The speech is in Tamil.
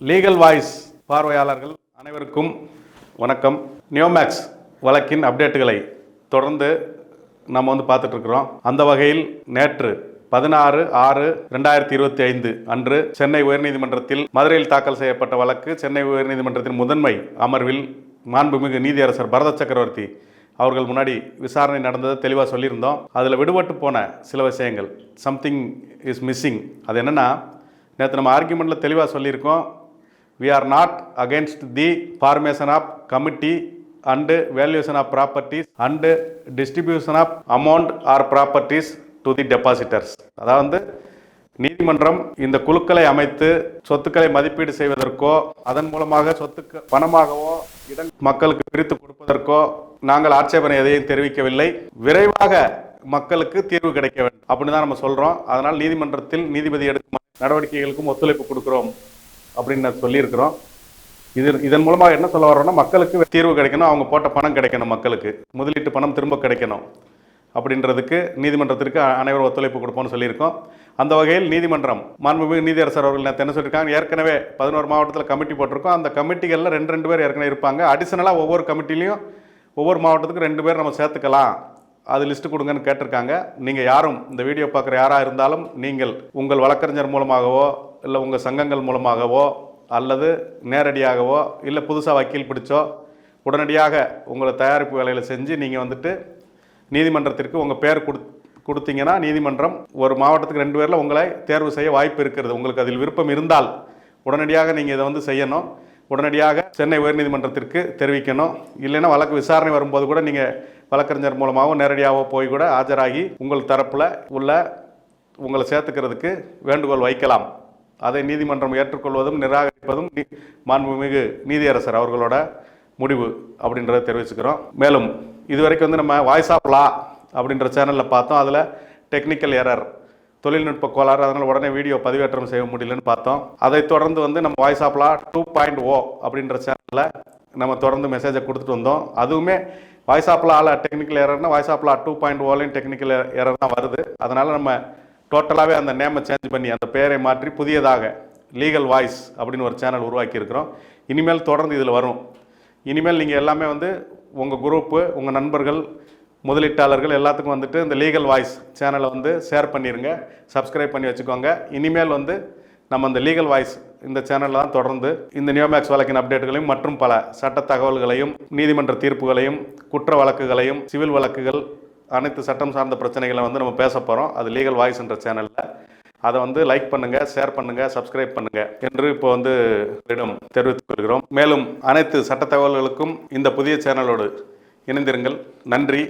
லீகல் வாய்ஸ் பார்வையாளர்கள் அனைவருக்கும் வணக்கம். நியோமேக்ஸ் வழக்கின் அப்டேட்டுகளை தொடர்ந்து நம்ம வந்து பார்த்துட்ருக்குறோம். அந்த வகையில் நேற்று பதினாறு ஆறு ரெண்டாயிரத்தி இருபத்தி ஐந்து அன்று சென்னை உயர்நீதிமன்றத்தில் மதுரையில் தாக்கல் செய்யப்பட்ட வழக்கு சென்னை உயர்நீதிமன்றத்தின் முதன்மை அமர்வில் மாண்புமிகு நீதியரசர் பரத சக்கரவர்த்தி அவர்கள் முன்னாடி விசாரணை நடந்ததை தெளிவாக சொல்லியிருந்தோம். அதில் விடுபட்டு போன சில விஷயங்கள். சம்திங் இஸ் மிஸ்ஸிங் அது என்னென்னா நேற்று நம்ம ஆர்கியூமெண்ட்டில் தெளிவாக சொல்லியிருக்கோம். We are not against the formation of committee and valuation of properties and distribution of amount or properties to the depositors அதாவது நீதிமன்றம் இந்த குழுக்களை அமைத்து சொத்துக்களை மதிப்பீடு செய்வதற்கோ அதன் மூலமாக சொத்துக்கு பணமாகவோ இடம் மக்களுக்கு பிரித்து கொடுப்பதற்கோ நாங்கள் ஆட்சேபனை எதையும் தெரிவிக்கவில்லை. விரைவாக மக்களுக்கு தீர்வு கிடைக்க வேண்டும். அப்படின்னு தான் நம்ம சொல்கிறோம் அதனால் நீதிமன்றத்தில் நீதிபதி எடுக்கும் நடவடிக்கைகளுக்கும் ஒத்துழைப்பு கொடுக்குறோம். அப்படின்னு நான் சொல்லியிருக்கிறோம். இது இதன் மூலமாக என்ன சொல்ல வரோன்னா மக்களுக்கு தீர்வு கிடைக்கணும் அவங்க போட்ட பணம் கிடைக்கணும் மக்களுக்கு. முதலீட்டு பணம் திரும்ப கிடைக்கணும். அப்படின்றதுக்கு நீதிமன்றத்திற்கு அனைவரும் ஒத்துழைப்பு கொடுப்போம்னு சொல்லியிருக்கோம். அந்த வகையில் நீதிமன்றம் மாண்புமிகு நீதியரசர் அவர்கள் நேற்று என்ன சொல்லியிருக்காங்க ஏற்கனவே பதினோரு மாவட்டத்தில் கமிட்டி போட்டிருக்கோம். அந்த கமிட்டிகளில் ரெண்டு ரெண்டு பேர் ஏற்கனவே இருப்பாங்க. அடிஷனலாக ஒவ்வொரு கமிட்டிலையும் ஒவ்வொரு மாவட்டத்துக்கும் ரெண்டு பேர் நம்ம சேர்த்துக்கலாம். அது லிஸ்ட்டு கொடுங்கன்னு கேட்டிருக்காங்க. நீங்கள் யாரும் இந்த வீடியோ பார்க்குற யாராக இருந்தாலும் நீங்கள் உங்கள் வழக்கறிஞர் மூலமாகவோ இல்லை உங்கள் சங்கங்கள் மூலமாகவோ அல்லது நேரடியாகவோ இல்லை புதுசாக வக்கீல் பிடிச்சோ உடனடியாக உங்களை தயாரிப்பு வேலையில் செஞ்சு நீங்கள் வந்துட்டு நீதிமன்றத்திற்கு உங்கள் பேர் கொடு கொடுத்தீங்கன்னா நீதிமன்றம் ஒரு மாவட்டத்துக்கு ரெண்டு பேரில் உங்களை தேர்வு செய்ய வாய்ப்பு இருக்கிறது. உங்களுக்கு அதில் விருப்பம் இருந்தால் உடனடியாக நீங்கள் இதை வந்து செய்யணும். உடனடியாக சென்னை உயர்நீதிமன்றத்திற்கு தெரிவிக்கணும். இல்லைன்னா வழக்கு விசாரணை வரும்போது கூட நீங்கள் வழக்கறிஞர் மூலமாகவோ நேரடியாகவோ போய் கூட ஆஜராகி உங்கள் தரப்பில் உள்ள உங்களை சேர்த்துக்கிறதுக்கு வேண்டுகோள் வைக்கலாம். அதை நீதிமன்றம் ஏற்றுக்கொள்வதும் நிராகரிப்பதும் நீ- மாண்புமிகு நீதியரசர் அவர்களோட முடிவு அப்படின்றத தெரிவிச்சுக்கிறோம். மேலும் இதுவரைக்கும் வந்து நம்ம வாய்ஸ் ஆஃப் லா அப்படின்ற சேனலில் பார்த்தோம். அதில் டெக்னிக்கல் எரர் தொழில்நுட்ப கோளாறு அதனால் உடனே வீடியோ பதிவேற்றம் செய்ய முடியலன்னு பார்த்தோம். அதைத் தொடர்ந்து வந்து நம்ம Voice of Law two point O அப்படின்ற சேனலில் நம்ம தொடர்ந்து மெசேஜை கொடுத்துட்டு வந்தோம். அதுவுமே வாய்ஸ் ஆஃப் லாவில் technical எரர்னா Voice of Law two point ஓலையும் technical error தான் வருது. அதனால் நம்ம டோட்டலாகவே அந்த நேமை சேஞ்ச் பண்ணி அந்த பெயரை மாற்றி புதியதாக லீகல் வாய்ஸ் அப்படின்னு ஒரு சேனல் உருவாக்கியிருக்கிறோம். இனிமேல் தொடர்ந்து இதில் வரும். இனிமேல் நீங்கள் எல்லாமே வந்து உங்கள் குரூப்பு உங்கள் நண்பர்கள் முதலீட்டாளர்கள் எல்லாத்துக்கும் வந்துட்டு இந்த லீகல் வாய்ஸ் சேனலை வந்து ஷேர் பண்ணிடுங்க சப்ஸ்கிரைப் பண்ணி வச்சுக்கோங்க. இனிமேல் வந்து நம்ம அந்த லீகல் வாய்ஸ் இந்த சேனலில் தான் தொடர்ந்து இந்த நியோமேக்ஸ் வழக்கின் அப்டேட்டுகளையும் மற்றும் பல சட்ட தகவல்களையும் நீதிமன்ற தீர்ப்புகளையும் குற்ற வழக்குகளையும் சிவில் வழக்குகள் அனைத்து சட்டம் சார்ந்த பிரச்சனைகளை வந்து நம்ம பேச போகிறோம் அது லீகல் வாய்ஸ் என்ற சேனலில் அதை வந்து லைக் பண்ணுங்கள் ஷேர் பண்ணுங்கள் சப்ஸ்கிரைப் பண்ணுங்கள் என்று இப்போ வந்து இடம் தெரிவித்துக் கொள்கிறோம். மேலும் அனைத்து சட்ட தகவல்களுக்கும் இந்த புதிய சேனலோடு இணைந்திருங்கள். நன்றி.